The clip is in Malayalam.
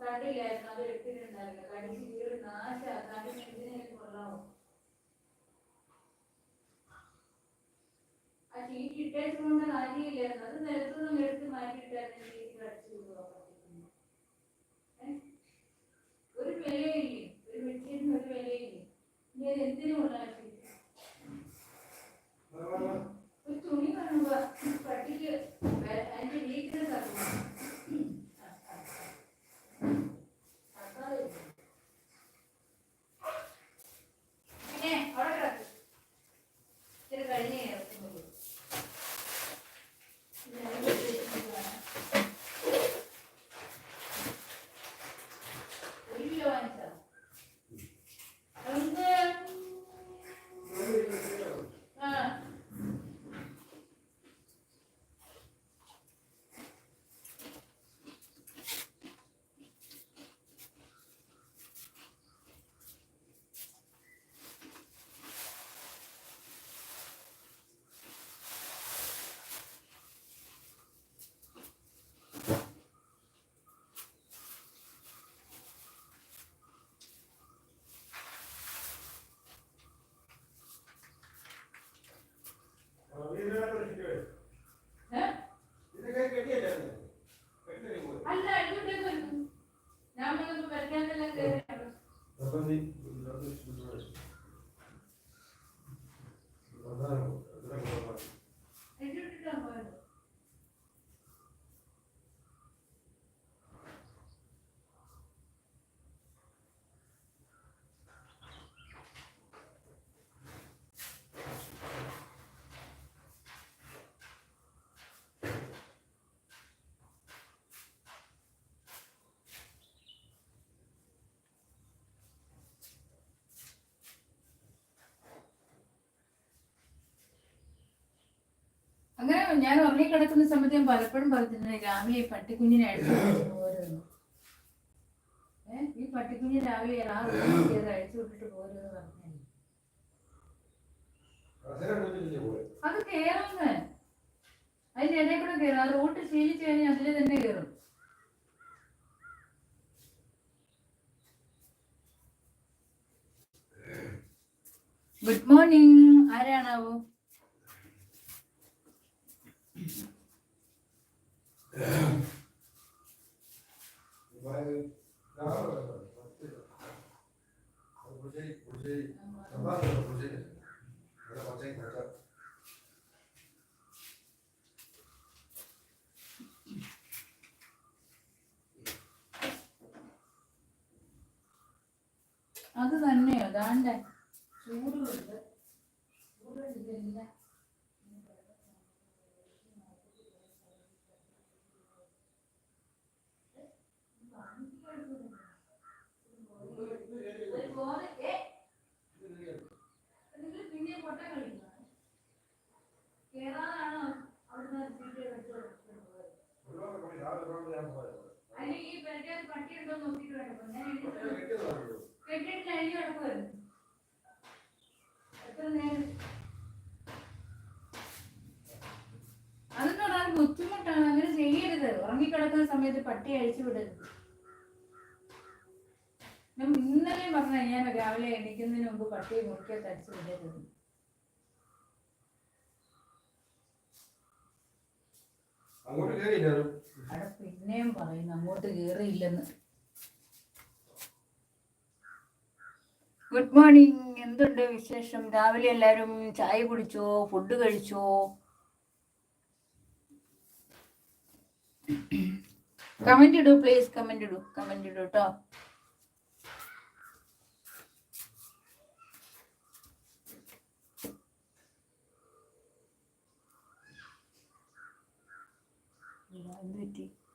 കണ്ടില്ലായിരുന്നു അത് എടുത്തിട്ടുണ്ടായിരുന്നു കടിച്ച് കീറി നാശാക്കാണ്ട് എന്തിനേലും കൊള്ളാമോ ആ ഷീറ്റ് ഇട്ടേച്ചുകൊണ്ട് കാര്യമില്ലായിരുന്നു. അത് നിലത്തുനിന്നും എടുത്ത് മാറ്റിയിട്ടായിരുന്നു ഷീറ്റ് അടിച്ചു ഒരു വിലയില്ലേ? ഒരു വെച്ചിരുന്ന ഒരു വിലയില്ലേ? ഇനി അത് എന്തിനു കൊള്ളാം ഷീറ്റ് ഒരു തുണി കാണുമ്പോ പട്ടിക്ക് അല്ല ഞാൻ വന്നപ്പോ ഞാൻ ഉറങ്ങിക്കിടക്കുന്ന സമയത്ത് ഞാൻ പലപ്പോഴും പറഞ്ഞിട്ടുണ്ട് രാവിലെ പട്ടിക്കുഞ്ഞിനെ അഴിച്ചു പോരുന്നു ഏ ഈ പട്ടിക്കുഞ്ഞ് രാവിലെ ആ റൂമിൽ കയറി അഴിച്ചു വിട്ടിട്ട് പോരുമെന്ന് പറഞ്ഞു അത് കേറുന്ന്. അതിന്റെ കൂടെ കയറും ആ റൂട്ട് ശീലിച്ചു കഴിഞ്ഞാൽ അതിൽ തന്നെ കേറും. Good morning. ആരാണാവോ? അത് തന്നെയോ? ദാണ്ട. ചൂടുണ്ട്. ചൂടുണ്ട് ഒരു അതൊന്നും ഒരാൾ ബുദ്ധിമുട്ടാണ്. അങ്ങനെ ചെയ്യരുത്. ഉറങ്ങിക്കിടക്കുന്ന സമയത്ത് പട്ടി അഴിച്ചു വിടരുത്. ഞാൻ ഇന്നലെ പറഞ്ഞ ഞാൻ രാവിലെ എണീക്കുന്നതിന് മുമ്പ് പട്ടിയെ മുറിക്കെ തടിച്ചു വിടരുത്. അങ്ങോട്ട് കയറിയില്ല അവിടെ പിന്നെയും പറയുന്നു അങ്ങോട്ട് കയറിയില്ലെന്ന് ഗുഡ് മോർണിംഗ് എന്തുണ്ട് വിശേഷം? രാവിലെ എല്ലാവരും ചായ കുടിച്ചോ? ഫുഡ് കഴിച്ചോ? കമന്റ് ഇടൂ പ്ലീസ് കമന്റ് ഇടൂ കമന്റ് ഇടൂ കേട്ടോ なんで。